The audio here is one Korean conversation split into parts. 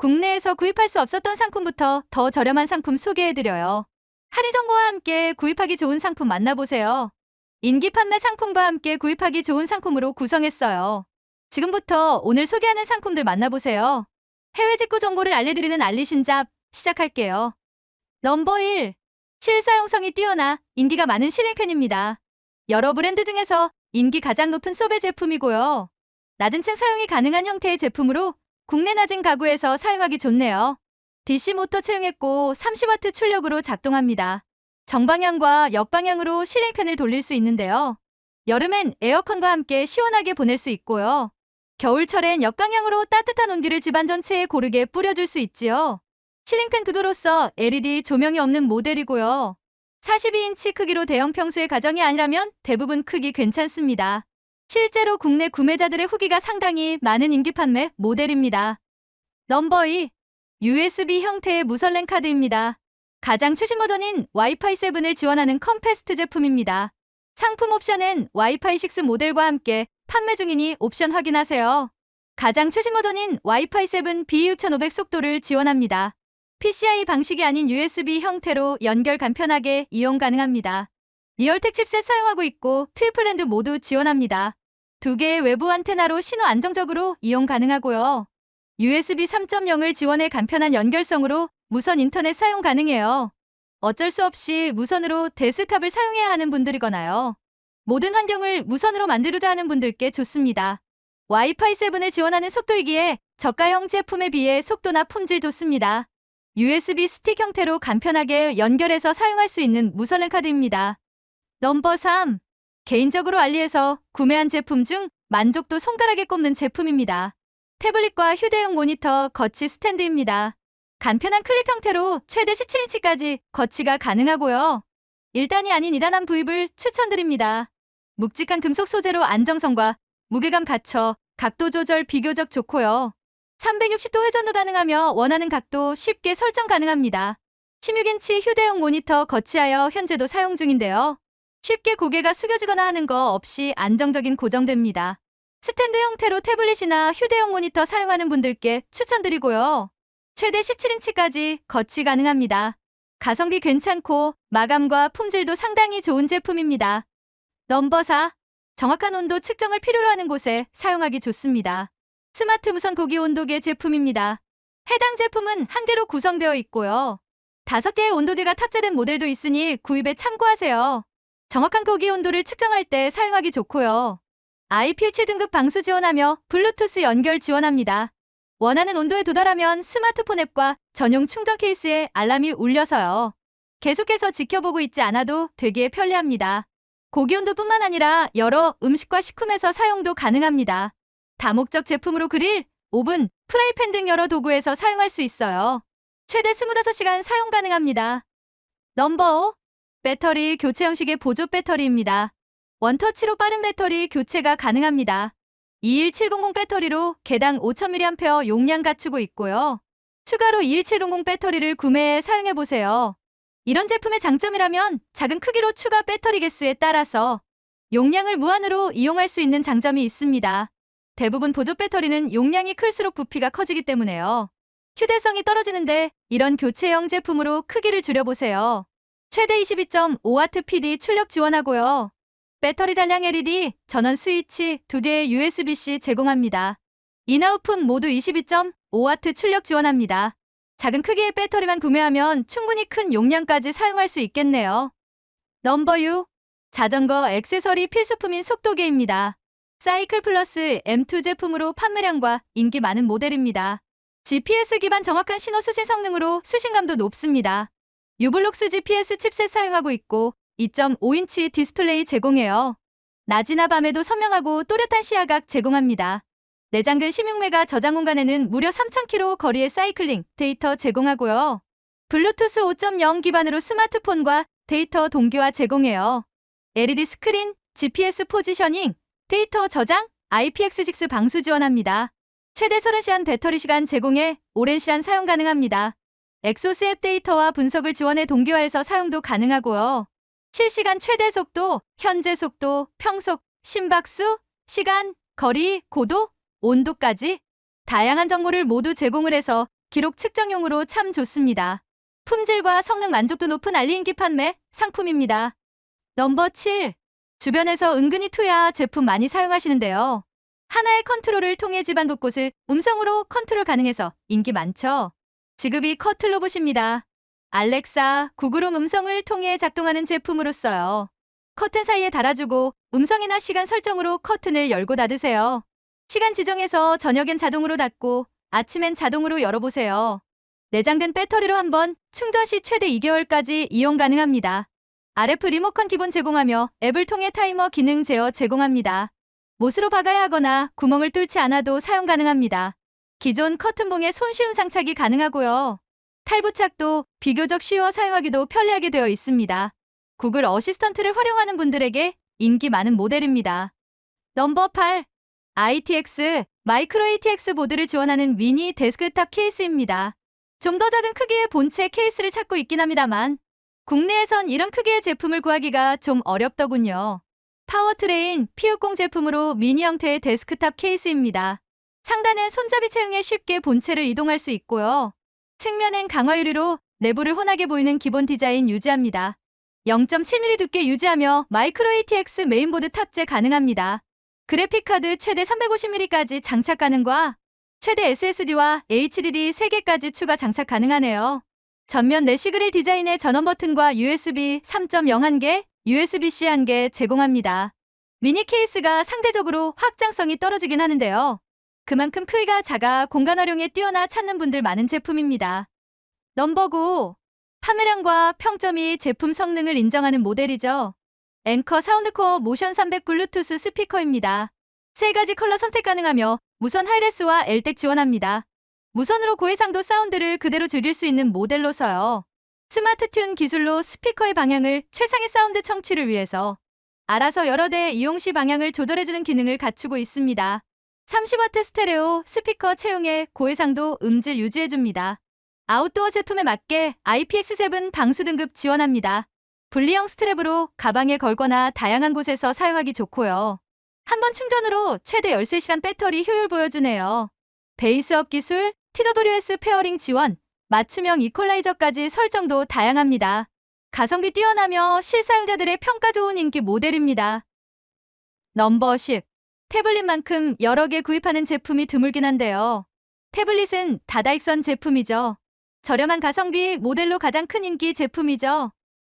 국내에서 구입할 수 없었던 상품부터 더 저렴한 상품 소개해드려요. 할인 정보와 함께 구입하기 좋은 상품 만나보세요. 인기 판매 상품과 함께 구입하기 좋은 상품으로 구성했어요. 지금부터 오늘 소개하는 상품들 만나보세요. 해외 직구 정보를 알려드리는 알리신잡 시작할게요. 넘버 1. 실사용성이 뛰어나 인기가 많은 실링캔입니다. 여러 브랜드 중에서 인기 가장 높은 소베 제품이고요. 낮은 층 사용이 가능한 형태의 제품으로 국내 낮은 가구에서 사용하기 좋네요. DC 모터 채용했고 30W 출력으로 작동합니다. 정방향과 역방향으로 실링팬을 돌릴 수 있는데요. 여름엔 에어컨과 함께 시원하게 보낼 수 있고요. 겨울철엔 역방향으로 따뜻한 온기를 집안 전체에 고르게 뿌려줄 수 있지요. 실링팬 구도로서 LED 조명이 없는 모델이고요. 42인치 크기로 대형 평수의 가정이 아니라면 대부분 크기 괜찮습니다. 실제로 국내 구매자들의 후기가 상당히 많은 인기 판매 모델입니다. 넘버 2. USB 형태의 무선랜 카드입니다. 가장 최신 모던인 와이파이 7을 지원하는 컴패스트 제품입니다. 상품 옵션은 와이파이 6 모델과 함께 판매 중이니 옵션 확인하세요. 가장 최신 모던인 와이파이 7 BU1500 속도를 지원합니다. PCI 방식이 아닌 USB 형태로 연결 간편하게 이용 가능합니다. 리얼텍 칩셋 사용하고 있고 트리플랜드 모두 지원합니다. 두 개의 외부 안테나로 신호 안정적으로 이용 가능하고요. USB 3.0을 지원해 간편한 연결성으로 무선 인터넷 사용 가능해요. 어쩔 수 없이 무선으로 데스크탑을 사용해야 하는 분들이거나요. 모든 환경을 무선으로 만들고자 하는 분들께 좋습니다. 와이파이 7을 지원하는 속도이기에 저가형 제품에 비해 속도나 품질 좋습니다. USB 스틱 형태로 간편하게 연결해서 사용할 수 있는 무선 랜 카드입니다. 넘버 3. 개인적으로 알리에서 구매한 제품 중 만족도 손가락에 꼽는 제품입니다. 태블릿과 휴대용 모니터 거치 스탠드입니다. 간편한 클립 형태로 최대 17인치까지 거치가 가능하고요. 1단이 아닌 2단한 부입을 추천드립니다. 묵직한 금속 소재로 안정성과 무게감 갖춰 각도 조절 비교적 좋고요. 360도 회전도 가능하며 원하는 각도 쉽게 설정 가능합니다. 16인치 휴대용 모니터 거치하여 현재도 사용 중인데요. 쉽게 고개가 숙여지거나 하는 거 없이 안정적인 고정됩니다. 스탠드 형태로 태블릿이나 휴대용 모니터 사용하는 분들께 추천드리고요. 최대 17인치까지 거치 가능합니다. 가성비 괜찮고 마감과 품질도 상당히 좋은 제품입니다. 넘버 4. 정확한 온도 측정을 필요로 하는 곳에 사용하기 좋습니다. 스마트 무선 고기 온도계 제품입니다. 해당 제품은 한 개로 구성되어 있고요. 다섯 개의 온도계가 탑재된 모델도 있으니 구입에 참고하세요. 정확한 고기 온도를 측정할 때 사용하기 좋고요. IPH 등급 방수 지원하며 블루투스 연결 지원합니다. 원하는 온도에 도달하면 스마트폰 앱과 전용 충전 케이스에 알람이 울려서요. 계속해서 지켜보고 있지 않아도 되게 편리합니다. 고기 온도뿐만 아니라 여러 음식과 식품에서 사용도 가능합니다. 다목적 제품으로 그릴, 오븐, 프라이팬 등 여러 도구에서 사용할 수 있어요. 최대 25시간 사용 가능합니다. 넘버 5. 배터리 교체 형식의 보조 배터리입니다. 원터치로 빠른 배터리 교체가 가능합니다. 21700 배터리로 개당 5000mAh 용량 갖추고 있고요. 추가로 21700 배터리를 구매해 사용해보세요. 이런 제품의 장점이라면 작은 크기로 추가 배터리 개수에 따라서 용량을 무한으로 이용할 수 있는 장점이 있습니다. 대부분 보조 배터리는 용량이 클수록 부피가 커지기 때문에요. 휴대성이 떨어지는데 이런 교체형 제품으로 크기를 줄여보세요. 최대 22.5W PD 출력 지원하고요. 배터리 단량 LED, 전원 스위치, 두 개의 USB-C 제공합니다. 인아웃풋 모두 22.5W 출력 지원합니다. 작은 크기의 배터리만 구매하면 충분히 큰 용량까지 사용할 수 있겠네요. 넘버 6. 자전거 액세서리 필수품인 속도계입니다. 사이클 플러스 M2 제품으로 판매량과 인기 많은 모델입니다. GPS 기반 정확한 신호 수신 성능으로 수신감도 높습니다. 유블록스 GPS 칩셋 사용하고 있고 2.5인치 디스플레이 제공해요. 낮이나 밤에도 선명하고 또렷한 시야각 제공합니다. 내장근 16메가 저장 공간에는 무려 3,000km 거리의 사이클링 데이터 제공하고요. 블루투스 5.0 기반으로 스마트폰과 데이터 동기화 제공해요. LED 스크린, GPS 포지셔닝, 데이터 저장, IPX6 방수 지원합니다. 최대 30시간 배터리 시간 제공해 오랜 시간 사용 가능합니다. 엑소스 앱 데이터와 분석을 지원해 동기화해서 사용도 가능하고요. 실시간 최대 속도, 현재 속도, 평속, 심박수, 시간, 거리, 고도, 온도까지 다양한 정보를 모두 제공을 해서 기록 측정용으로 참 좋습니다. 품질과 성능 만족도 높은 알리 인기 판매 상품입니다. 넘버 7. 주변에서 은근히 투야 제품 많이 사용하시는데요. 하나의 컨트롤을 통해 집안 곳곳을 음성으로 컨트롤 가능해서 인기 많죠. 지급이 커틀 로봇입니다. 알렉사, 구글홈 음성을 통해 작동하는 제품으로서요. 커튼 사이에 달아주고 음성이나 시간 설정으로 커튼을 열고 닫으세요. 시간 지정해서 저녁엔 자동으로 닫고 아침엔 자동으로 열어보세요. 내장된 배터리로 한번 충전 시 최대 2개월까지 이용 가능합니다. RF 리모컨 기본 제공하며 앱을 통해 타이머 기능 제어 제공합니다. 못으로 박아야 하거나 구멍을 뚫지 않아도 사용 가능합니다. 기존 커튼봉에 손쉬운 장착이 가능하고요. 탈부착도 비교적 쉬워 사용하기도 편리하게 되어 있습니다. 구글 어시스턴트를 활용하는 분들에게 인기 많은 모델입니다. 넘버 8. ITX 마이크로 ATX 보드를 지원하는 미니 데스크탑 케이스입니다. 좀 더 작은 크기의 본체 케이스를 찾고 있긴 합니다만 국내에선 이런 크기의 제품을 구하기가 좀 어렵더군요. 파워트레인 P60 제품으로 미니 형태의 데스크탑 케이스입니다. 상단엔 손잡이 체형에 쉽게 본체를 이동할 수 있고요. 측면엔 강화 유리로 내부를 훤하게 보이는 기본 디자인 유지합니다. 0.7mm 두께 유지하며 마이크로 ATX 메인보드 탑재 가능합니다. 그래픽카드 최대 350mm까지 장착 가능과 최대 SSD와 HDD 3개까지 추가 장착 가능하네요. 전면 내시 그릴 디자인의 전원 버튼과 USB 3.0 1개, USB-C 1개 제공합니다. 미니 케이스가 상대적으로 확장성이 떨어지긴 하는데요. 그만큼 크기가 작아 공간 활용에 뛰어나 찾는 분들 많은 제품입니다. 넘버 9. 판매량과 평점이 제품 성능을 인정하는 모델이죠. 앵커 사운드코어 모션 300 블루투스 스피커입니다. 세 가지 컬러 선택 가능하며 무선 하이레스와 엘텍 지원합니다. 무선으로 고해상도 사운드를 그대로 줄일 수 있는 모델로서요. 스마트 튠 기술로 스피커의 방향을 최상의 사운드 청취를 위해서 알아서 여러 대 이용 시 방향을 조절해주는 기능을 갖추고 있습니다. 30W 스테레오 스피커 채용에 고해상도 음질 유지해줍니다. 아웃도어 제품에 맞게 IPX7 방수 등급 지원합니다. 분리형 스트랩으로 가방에 걸거나 다양한 곳에서 사용하기 좋고요. 한 번 충전으로 최대 13시간 배터리 효율 보여주네요. 베이스업 기술, TWS 페어링 지원, 맞춤형 이퀄라이저까지 설정도 다양합니다. 가성비 뛰어나며 실사용자들의 평가 좋은 인기 모델입니다. 넘버 10. 태블릿만큼 여러 개 구입하는 제품이 드물긴 한데요. 태블릿은 다다익선 제품이죠. 저렴한 가성비 모델로 가장 큰 인기 제품이죠.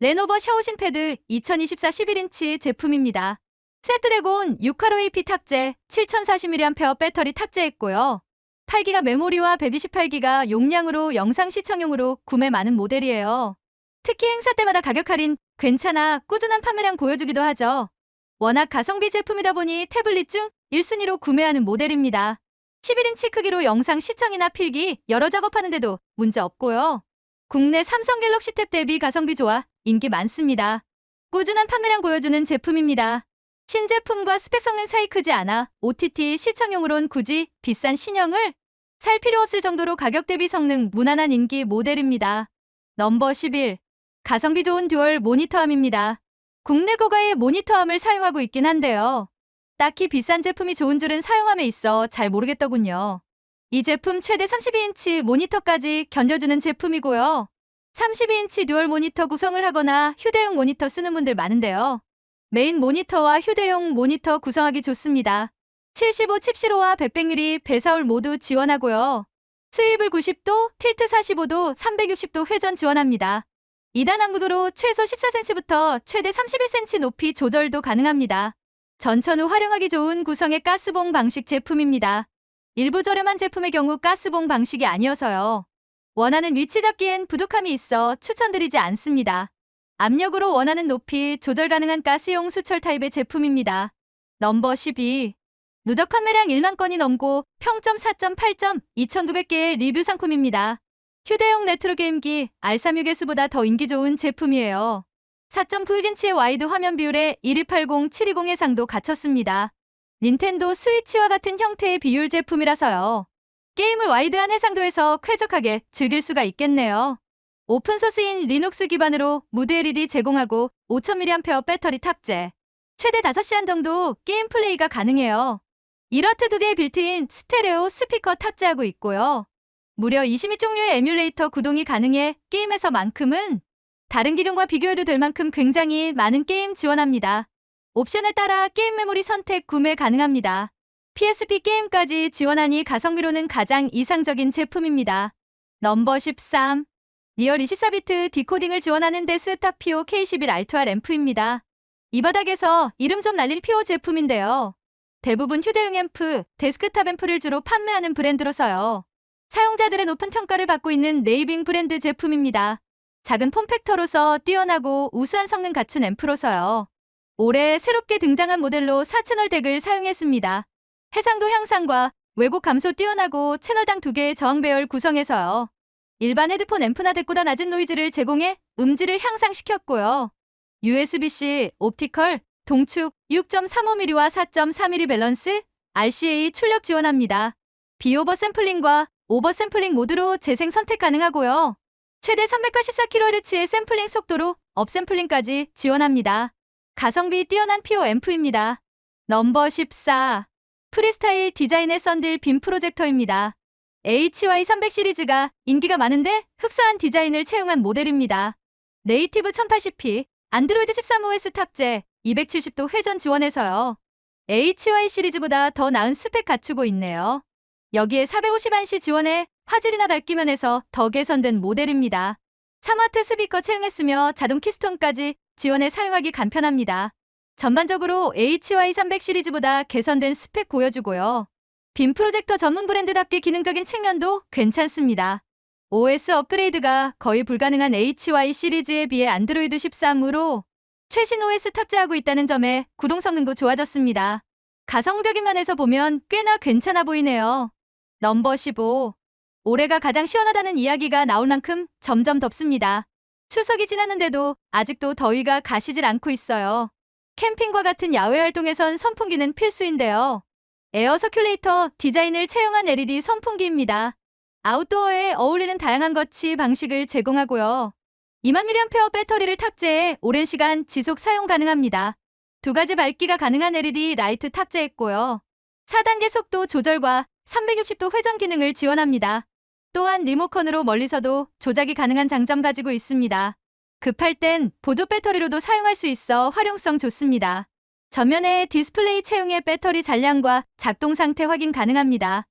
레노버 샤오신 패드 2024 11인치 제품입니다. 스냅드래곤 685AP 탑재 7040mAh 배터리 탑재했고요. 8기가 메모리와 128기가 용량으로 영상 시청용으로 구매 많은 모델이에요. 특히 행사 때마다 가격 할인 괜찮아 꾸준한 판매량 보여주기도 하죠. 워낙 가성비 제품이다 보니 태블릿 중 1순위로 구매하는 모델입니다. 11인치 크기로 영상 시청이나 필기 여러 작업하는데도 문제 없고요. 국내 삼성 갤럭시 탭 대비 가성비 좋아 인기 많습니다. 꾸준한 판매량 보여주는 제품입니다. 신제품과 스펙 성능 차이 크지 않아 OTT 시청용으론 굳이 비싼 신형을 살 필요 없을 정도로 가격 대비 성능 무난한 인기 모델입니다. 넘버 11. 가성비 좋은 듀얼 모니터함입니다. 국내 고가의 모니터함을 사용하고 있긴 한데요. 딱히 비싼 제품이 좋은 줄은 사용함에 있어 잘 모르겠더군요. 이 제품 최대 32인치 모니터까지 견뎌주는 제품이고요. 32인치 듀얼 모니터 구성을 하거나 휴대용 모니터 쓰는 분들 많은데요. 메인 모니터와 휴대용 모니터 구성하기 좋습니다. 75 칩시로와 100mm 배사울 모두 지원하고요. 스위블 90도, 틸트 45도, 360도 회전 지원합니다. 2단 안구도로 최소 14cm부터 최대 31cm 높이 조절도 가능합니다. 전천 후 활용하기 좋은 구성의 가스봉 방식 제품입니다. 일부 저렴한 제품의 경우 가스봉 방식이 아니어서요. 원하는 위치 잡기엔 부족함이 있어 추천드리지 않습니다. 압력으로 원하는 높이 조절 가능한 가스용 수철 타입의 제품입니다. 넘버 12. 누적 판매량 1만 건이 넘고 평점 4.8점 2,900개의 리뷰 상품입니다. 휴대용 레트로 게임기 R360보다 더 인기 좋은 제품이에요. 4.9인치의 와이드 화면 비율에 1280, 720 해상도 갖췄습니다. 닌텐도 스위치와 같은 형태의 비율 제품이라서요. 게임을 와이드한 해상도에서 쾌적하게 즐길 수가 있겠네요. 오픈소스인 리눅스 기반으로 무드 LED 제공하고 5000mAh 배터리 탑재. 최대 5시간 정도 게임 플레이가 가능해요. 1와트 두 개의 빌트인 스테레오 스피커 탑재하고 있고요. 무려 22종류의 에뮬레이터 구동이 가능해 게임에서만큼은 다른 기종과 비교해도 될 만큼 굉장히 많은 게임 지원합니다. 옵션에 따라 게임 메모리 선택 구매 가능합니다. PSP 게임까지 지원하니 가성비로는 가장 이상적인 제품입니다. 넘버 13. 리얼 24비트 디코딩을 지원하는 데스탑 PO K11 알투아 램프입니다. 이 바닥에서 이름 좀 날릴 PO 제품인데요. 대부분 휴대용 앰프, 데스크탑 앰프를 주로 판매하는 브랜드로서요. 사용자들의 높은 평가를 받고 있는 네이빙 브랜드 제품입니다. 작은 폼팩터로서 뛰어나고 우수한 성능 갖춘 앰프로서요. 올해 새롭게 등장한 모델로 4채널 덱을 사용했습니다. 해상도 향상과 왜곡 감소 뛰어나고 채널당 두 개의 저항 배열 구성해서요. 일반 헤드폰 앰프나 덱보다 낮은 노이즈를 제공해 음질을 향상시켰고요. USB-C, 옵티컬, 동축 6.35mm와 4.4mm 밸런스, RCA 출력 지원합니다. 비오버 샘플링과 오버 샘플링 모드로 재생 선택 가능하고요. 최대 384kHz의 샘플링 속도로 업샘플링까지 지원합니다. 가성비 뛰어난 PO 앰프입니다. 넘버 14. 프리스타일 디자인의 썬들 빔 프로젝터입니다. HY300 시리즈가 인기가 많은데 흡사한 디자인을 채용한 모델입니다. 네이티브 1080p, 안드로이드 13OS 탑재, 270도 회전 지원해서요. HY 시리즈보다 더 나은 스펙 갖추고 있네요. 여기에 450안시 지원에 화질이나 밝기 면에서 더 개선된 모델입니다. 3와트 스피커 채용했으며 자동 키스톤까지 지원해 사용하기 간편합니다. 전반적으로 HY300 시리즈보다 개선된 스펙 보여주고요. 빔 프로젝터 전문 브랜드답게 기능적인 측면도 괜찮습니다. OS 업그레이드가 거의 불가능한 HY 시리즈에 비해 안드로이드 13으로 최신 OS 탑재하고 있다는 점에 구동 성능도 좋아졌습니다. 가성비적인 면에서 보면 꽤나 괜찮아 보이네요. 넘버 15. 올해가 가장 시원하다는 이야기가 나올 만큼 점점 덥습니다. 추석이 지났는데도 아직도 더위가 가시질 않고 있어요. 캠핑과 같은 야외 활동에선 선풍기는 필수인데요. 에어 서큘레이터 디자인을 채용한 LED 선풍기입니다. 아웃도어에 어울리는 다양한 거치 방식을 제공하고요. 2만 mAh 배터리를 탑재해 오랜 시간 지속 사용 가능합니다. 두 가지 밝기가 가능한 LED 라이트 탑재했고요. 4단계 속도 조절과 360도 회전 기능을 지원합니다. 또한 리모컨으로 멀리서도 조작이 가능한 장점 가지고 있습니다. 급할 땐 보조 배터리로도 사용할 수 있어 활용성 좋습니다. 전면에 디스플레이 채용의 배터리 잔량과 작동 상태 확인 가능합니다.